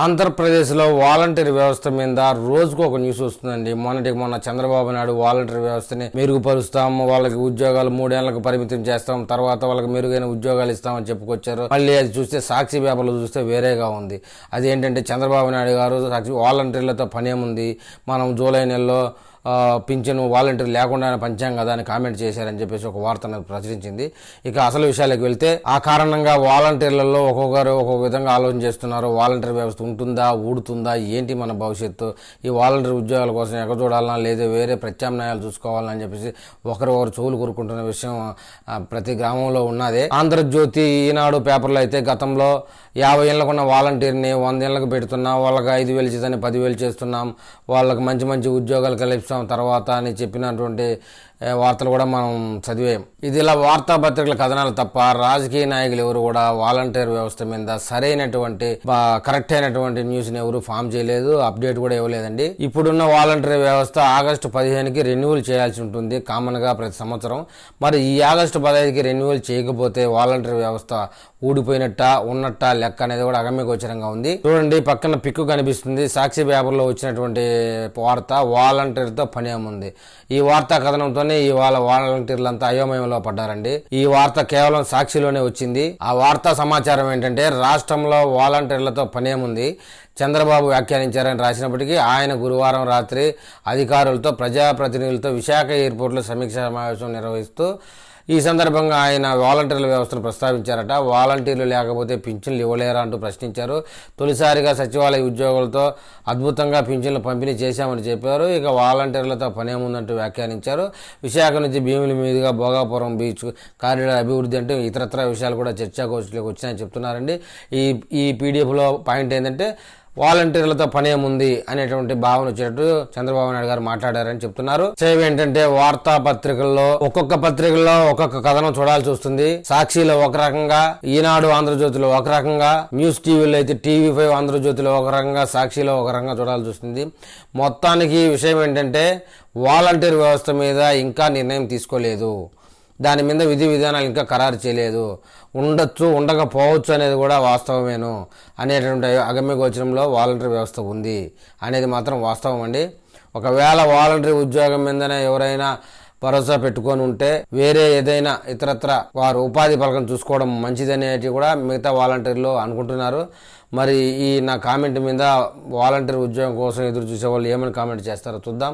ఆంధ్రప్రదేశ్లో వాలంటీర్ వ్యవస్థ మీద రోజుకు ఒక న్యూస్ వస్తుందండి. మొన్నటికి మొన్న చంద్రబాబు నాయుడు వాలంటీర్ వ్యవస్థని మెరుగుపరుస్తాం వాళ్ళకి ఉద్యోగాలు మూడేళ్ళకు పరిమితం చేస్తాం తర్వాత వాళ్ళకి మెరుగైన ఉద్యోగాలు ఇస్తామని చెప్పుకొచ్చారు. మళ్ళీ అది చూస్తే సాక్షి పేపర్లు చూస్తే వేరేగా ఉంది. అది ఏంటంటే చంద్రబాబు నాయుడు గారు సాక్షి వాలంటీర్లతో పనేముంది. మనం జూలై నెలలో పింఛను వాలంటీర్ లేకుండా పంచాం కదా అని కామెంట్ చేశారని చెప్పేసి ఒక వార్తను ప్రచురించింది. ఇక అసలు విషయాలకు వెళ్తే ఆ కారణంగా వాలంటీర్లలో ఒక్కొక్కరు ఒక్కొక్క విధంగా ఆలోచన చేస్తున్నారు. వాలంటీర్ వ్యవస్థ ఉంటుందా ఊడుతుందా ఏంటి మన భవిష్యత్తు? ఈ వాలంటీర్ ఉద్యోగాల కోసం ఎక్కడ చూడాలన్నా లేదా వేరే ప్రత్యామ్నాయాలు చూసుకోవాలని చెప్పేసి ఒకరు ఒకరు చెవులు కూరుకుంటున్న విషయం ప్రతి గ్రామంలో ఉన్నదే. ఆంధ్రజ్యోతి ఈనాడు పేపర్లో అయితే గతంలో యాభై ఏళ్ళకున్న వాలంటీర్ని వంద ఏళ్ళకు పెడుతున్నాం వాళ్ళకి ఐదు వేలు చేతని పదివేలు చేస్తున్నాం వాళ్ళకి మంచి మంచి ఉద్యోగాలు కలిపి కల్పిస్తాం తర్వాత అని చెప్పినటువంటి వార్తలు కూడా మనం చదివాం ఇది ఇలా వార్తాపత్రికల కథనాలు తప్ప రాజకీయ నాయకులు ఎవరు కూడా వాలంటీర్ వ్యవస్థ మీద సరైనటువంటి కరెక్ట్ అయినటువంటి న్యూస్ని ఎవరు ఫామ్ చేయలేదు అప్డేట్ కూడా ఇవ్వలేదండి. ఇప్పుడున్న వాలంటీర్ వ్యవస్థ ఆగస్టు పదిహేనుకి రెన్యువల్ చేయాల్సి ఉంటుంది కామన్గా ప్రతి సంవత్సరం. మరి ఈ ఆగస్టు పదహైదుకి రెన్యువల్ చేయకపోతే వాలంటీర్ వ్యవస్థ ఊడిపోయినట్ట ఉన్నట్ట లెక్క అనేది కూడా అగమ్య గోచరంగా ఉంది. చూడండి పక్కన పిక్కు కనిపిస్తుంది. సాక్షి పేపర్లో వచ్చినటువంటి వార్త వాలంటీర్తో పని ఏముంది ఈ వార్తా కథనంతోనే ఇవాళ వాలంటీర్లంతా అయోమయంలో పడ్డారండి. ఈ వార్త కేవలం సాక్షిలోనే వచ్చింది. ఆ వార్తా సమాచారం ఏంటంటే రాష్ట్రంలో వాలంటీర్లతో పనేముంది. చంద్రబాబు వ్యాఖ్యానించారని రాసినప్పటికీ ఆయన గురువారం రాత్రి అధికారులతో ప్రజాప్రతినిధులతో విశాఖ ఎయిర్పోర్ట్లో సమీక్ష సమావేశం నిర్వహిస్తూ ఈ సందర్భంగా ఆయన వాలంటీర్ల వ్యవస్థను ప్రస్తావించారట. వాలంటీర్లు లేకపోతే పింఛన్లు ఇవ్వలేరా అంటూ ప్రశ్నించారు. తొలిసారిగా సచివాలయ ఉద్యోగులతో అద్భుతంగా పింఛన్లు పంపిణీ చేశామని చెప్పారు. ఇక వాలంటీర్లతో పనేముందంటూ వ్యాఖ్యానించారు. విశాఖ నుంచి భీముల మీదుగా భోగాపురం బీచ్ కారిడార్ అభివృద్ధి అంటే ఇతరత్ర విషయాలు కూడా చర్చాగోష్ఠిలోకి వచ్చినాయని చెప్తున్నారండి. ఈ ఈ పీడిఎఫ్లో పాయింట్ ఏంటంటే వాలంటీర్లతో పనేముంది అనేటువంటి భావన వచ్చేటట్టు చంద్రబాబు నాయుడు గారు మాట్లాడారని చెప్తున్నారు. సేవ ఏంటంటే వార్తా పత్రికల్లో ఒక్కొక్క పత్రికల్లో ఒక్కొక్క కథనం చూడాల్సి వస్తుంది. సాక్షిలో ఒక రకంగా ఈనాడు ఆంధ్రజ్యోతిలో ఒక రకంగా న్యూస్ టీవీలో అయితే టీవీ ఫైవ్ ఆంధ్రజ్యోతిలో ఒక రకంగా సాక్షిలో ఒక రకంగా చూడాల్సి వస్తుంది. మొత్తానికి విషయం ఏంటంటే వాలంటీర్ వ్యవస్థ మీద ఇంకా నిర్ణయం తీసుకోలేదు. దాని మీద విధి విధానాలు ఇంకా ఖరారు చేయలేదు. ఉండొచ్చు ఉండకపోవచ్చు అనేది కూడా వాస్తవమేను అనేటువంటి అగమ్య గోచరంలో వాలంటరీ వ్యవస్థ ఉంది అనేది మాత్రం వాస్తవం అండి. ఒకవేళ వాలంటరీ ఉద్యోగం మీదనే ఎవరైనా భరోసా పెట్టుకొని ఉంటే వేరే ఏదైనా ఇతరత్ర వారు ఉపాధి పథకం చూసుకోవడం మంచిదనేది కూడా మిగతా వాలంటీర్లు అనుకుంటున్నారు. మరి ఈ నా కామెంట్ మీద వాలంటీర్ ఉద్యోగం కోసం ఎదురు చూసే వాళ్ళు ఏమని కామెంట్ చేస్తారో చూద్దాం.